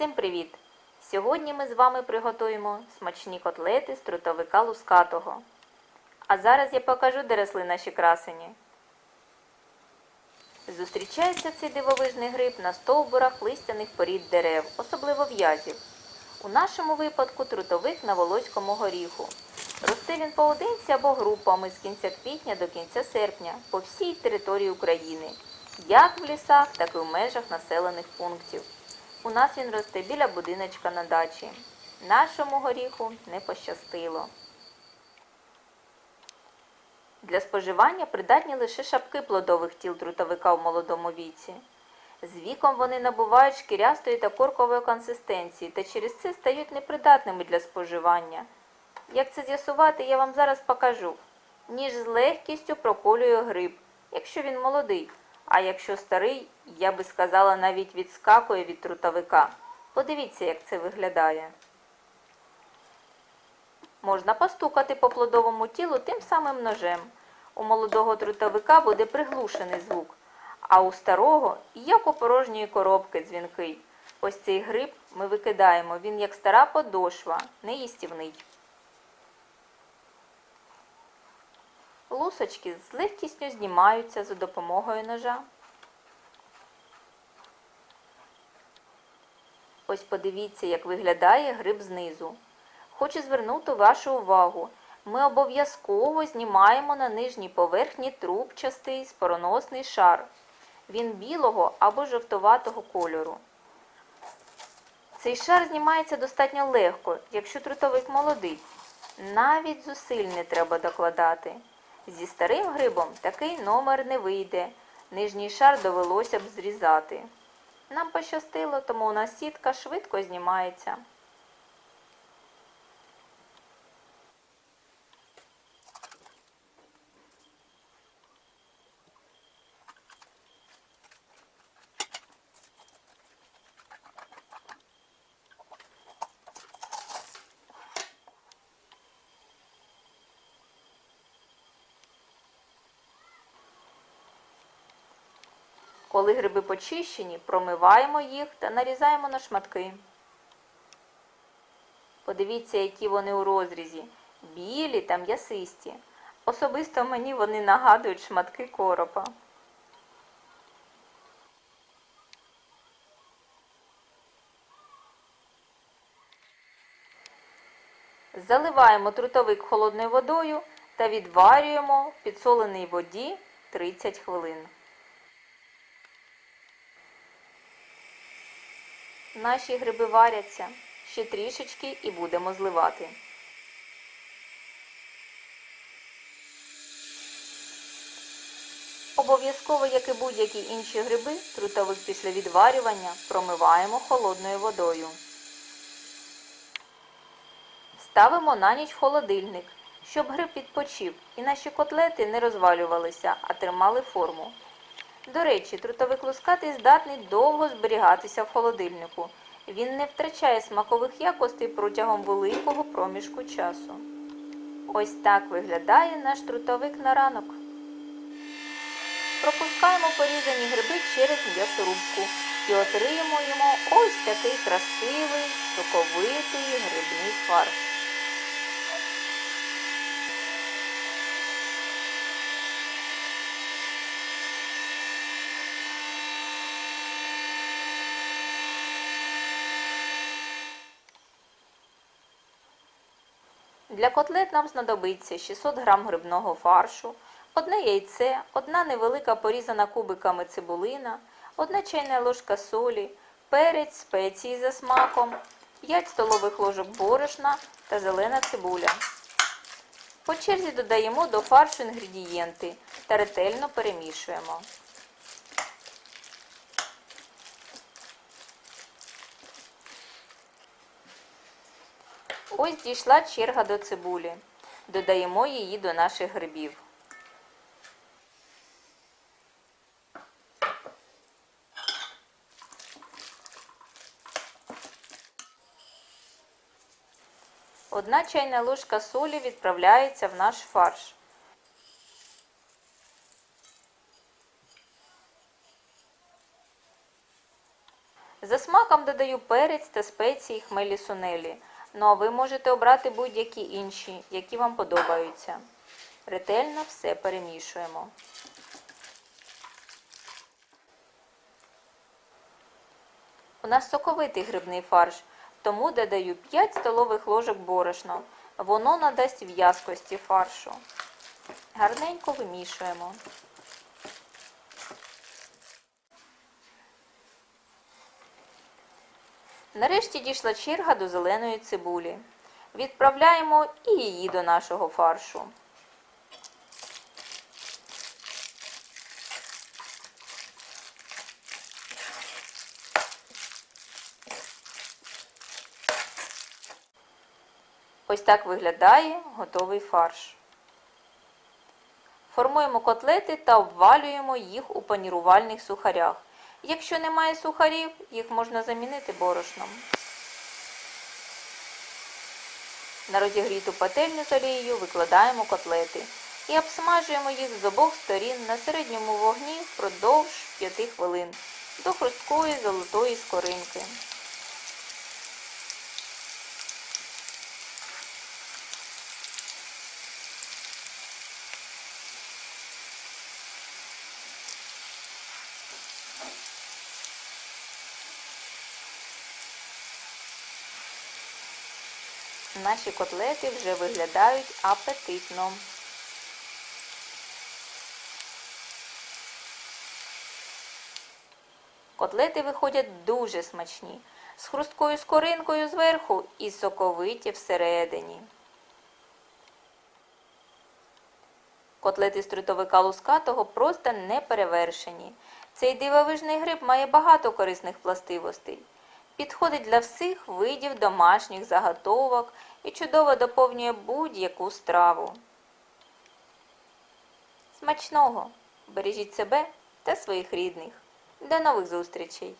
Всім привіт! Сьогодні ми з вами приготуємо смачні котлети з трутовика лускатого. А зараз я покажу, де росли наші красені. Зустрічається цей дивовижний гриб на стовбурах листяних порід дерев, особливо в'язів. У нашому випадку трутовик на волоському горіху. Росте він поодинці або групами з кінця квітня до кінця серпня по всій території України, як в лісах, так і в межах населених пунктів. У нас він росте біля будиночка на дачі. Нашому горіху не пощастило. Для споживання придатні лише шапки плодових тіл трутовика в молодому віці. З віком вони набувають шкірястої та коркової консистенції та через це стають непридатними для споживання. Як це з'ясувати, я вам зараз покажу. Ніж з легкістю проколює гриб, якщо він молодий, а якщо старий, я би сказала, навіть відскакує від трутовика. Подивіться, як це виглядає. Можна постукати по плодовому тілу тим самим ножем. У молодого трутовика буде приглушений звук, а у старого, як у порожньої коробки дзвінкий. Ось цей гриб ми викидаємо, він як стара подошва, неїстівний. Лусочки з легкістю знімаються за допомогою ножа. Ось подивіться, як виглядає гриб знизу. Хочу звернути вашу увагу. Ми обов'язково знімаємо на нижній поверхні трубчастий спороносний шар. Він білого або жовтоватого кольору. Цей шар знімається достатньо легко, якщо трутовик молодий. Навіть зусиль не треба докладати. Зі старим грибом такий номер не вийде. Нижній шар довелося б зрізати. Нам пощастило, тому у нас сітка швидко знімається. Коли гриби почищені, промиваємо їх та нарізаємо на шматки. Подивіться, які вони у розрізі. Білі та м'ясисті. Особисто мені вони нагадують шматки коропа. Заливаємо трутовик холодною водою та відварюємо в підсоленій воді 30 хвилин. Наші гриби варяться. Ще трішечки і будемо зливати. Обов'язково, як і будь-які інші гриби, трутовик після відварювання промиваємо холодною водою. Ставимо на ніч в холодильник, щоб гриб відпочив і наші котлети не розвалювалися, а тримали форму. До речі, трутовик лускатий здатний довго зберігатися в холодильнику. Він не втрачає смакових якостей протягом великого проміжку часу. Ось так виглядає наш трутовик на ранок. Пропускаємо порізані гриби через м'ясорубку і отримуємо ось такий красивий, соковитий грибний фарш. Для котлет нам знадобиться 600 г грибного фаршу, одне яйце, одна невелика порізана кубиками цибулина, одна чайна ложка солі, перець, спеції за смаком, 5 столових ложок борошна та зелена цибуля. По черзі додаємо до фаршу інгредієнти та ретельно перемішуємо. Ось дійшла черга до цибулі. Додаємо її до наших грибів. Одна чайна ложка солі відправляється в наш фарш. За смаком додаю перець та спеції хмелі сунелі. Ну а ви можете обрати будь-які інші, які вам подобаються. Ретельно все перемішуємо. У нас соковитий грибний фарш, тому додаю 5 столових ложок борошна. Воно надасть в'язкості фаршу. Гарненько вимішуємо. Нарешті дійшла черга до зеленої цибулі. Відправляємо і її до нашого фаршу. Ось так виглядає готовий фарш. Формуємо котлети та обвалюємо їх у панірувальних сухарях. Якщо немає сухарів, їх можна замінити борошном. На розігріту пательню з олією викладаємо котлети і обсмажуємо їх з обох сторін на середньому вогні впродовж 5 хвилин до хрусткої золотої скоринки. Наші котлети вже виглядають апетитно. Котлети виходять дуже смачні, з хрусткою скоринкою зверху і соковиті всередині. Котлети з трутовика лускатого просто не перевершені. Цей дивовижний гриб має багато корисних властивостей. Підходить для всіх видів домашніх заготовок і чудово доповнює будь-яку страву. Смачного! Бережіть себе та своїх рідних. До нових зустрічей!